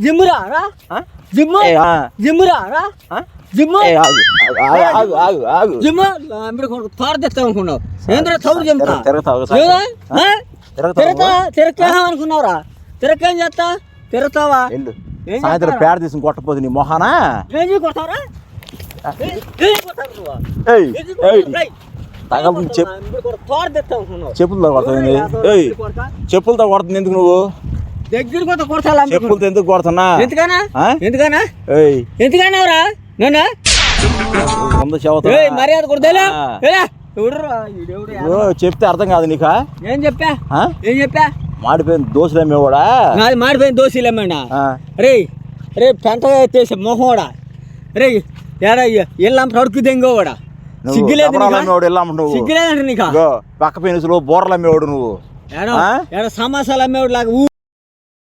జిమ్మురా రా. ఆ? జిమ్ ఏ, ఆ. జిమ్మురా రా. ఆ? జిమ్ ఏ, ఆగు, ఆగు, ఆగు, ఆగు, ఆగు. జిమ్ మీరు తోడ తెస్తావు అనుకున్నావు. ఏంద్ర తౌడు చెప్తా తిరగ- తిరగతావు ఒకసారి. ఏదా? ఆ? ఆ? తిరగతావా? తిరగతా తిరగకేమో అనుకున్నావురా? తిరగకేం చేస్తా? తిరుగుతావా సాయంత్రం? పేడ తీసుకుని కొట్టపోతే నీ మొహానా? ఏం చెప్పులతో కొడుతుంది? చెప్పులతో కొడుతుంది ఎందుకు నువ్వు? దగ్గర కొత్త కొడతాలా చెప్పులతో ఎందుకు ఎందుకనా? ఎందుకనా నన్ను? చెబుతా. ఏయ్ మర్యాద ఓ, చెప్తే అర్థం కాదు నీకా? ఏం చెప్పా? ఏం చెప్పా? మాడిపోయిన దోశలు అమ్మేవాడా? నాది మాడిపోయిన దోశలేమండా ఆ. రే రే పెంట ఎత్తేసి మొహోడా? రే ఏడా ఎల్లం పడుకు దెంగోవాడా? నువ్వు సిగ్గులేదు సిగ్గులేదంట నీకా? పక్క పెనుసులు బోర్లు అమ్మేవాడు నువ్వు. ఏడో సమాసాలు అమ్మేవాడు లాగా